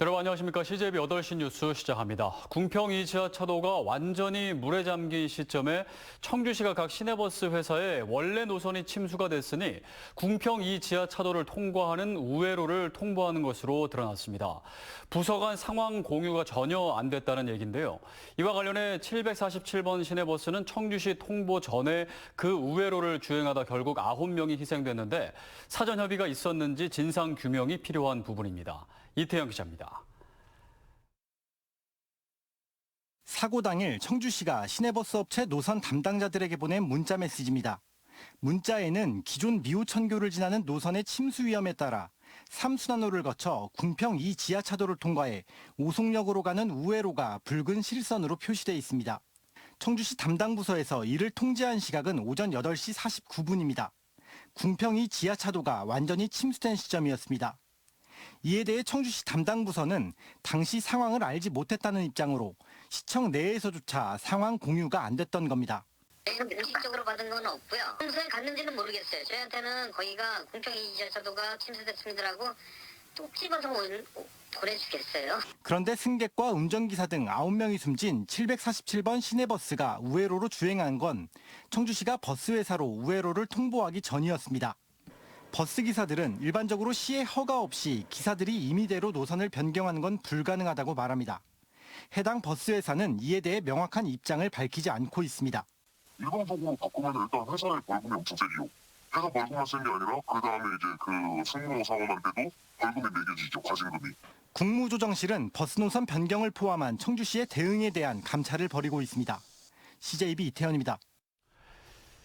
여러분 안녕하십니까. CJB 8시 뉴스 시작합니다. 궁평 2지하 차도가 완전히 물에 잠긴 시점에 청주시가 각 시내버스 회사에 원래 노선이 침수가 됐으니 궁평 2지하 차도를 통과하는 우회로를 통보하는 것으로 드러났습니다. 부서 간 상황 공유가 전혀 안 됐다는 얘기인데요. 이와 관련해 747번 시내버스는 청주시 통보 전에 그 우회로를 주행하다 결국 9명이 희생됐는데 사전 협의가 있었는지 진상 규명이 필요한 부분입니다. 이태영 기자입니다. 사고 당일 청주시가 시내버스 업체 노선 담당자들에게 보낸 문자 메시지입니다. 문자에는 기존 미우천교를 지나는 노선의 침수 위험에 따라 3순환로를 거쳐 궁평 2 지하차도를 통과해 오송역으로 가는 우회로가 붉은 실선으로 표시돼 있습니다. 청주시 담당 부서에서 이를 통제한 시각은 오전 8시 49분입니다. 궁평 2 지하차도가 완전히 침수된 시점이었습니다. 이에 대해 청주시 담당 부서는 당시 상황을 알지 못했다는 입장으로 시청 내에서조차 상황 공유가 안 됐던 겁니다. 저희는 공식적으로 받은 건 없고요. 무슨 갔는지는 모르겠어요. 저희한테는 거기가 공평 이지하차도가 침수됐습니다라고 뚝 집어서 올- 보내주겠어요. 그런데 승객과 운전기사 등 9명이 숨진 747번 시내버스가 우회로로 주행한 건 청주시가 버스회사로 우회로를 통보하기 전이었습니다. 버스 기사들은 일반적으로 시의 허가 없이 기사들이 임의대로 노선을 변경하는 건 불가능하다고 말합니다. 해당 버스 회사는 이에 대해 명확한 입장을 밝히지 않고 있습니다. 일반적으로 바꾸면 일단 회사의 벌금이 엄청 세지요. 회사 벌금만 센 게 아니라 그 다음에 이제 그 승무원 사원한테도 벌금이 매겨지죠 과징금이. 국무조정실은 버스 노선 변경을 포함한 청주시의 대응에 대한 감찰을 벌이고 있습니다. CJB 이태현입니다.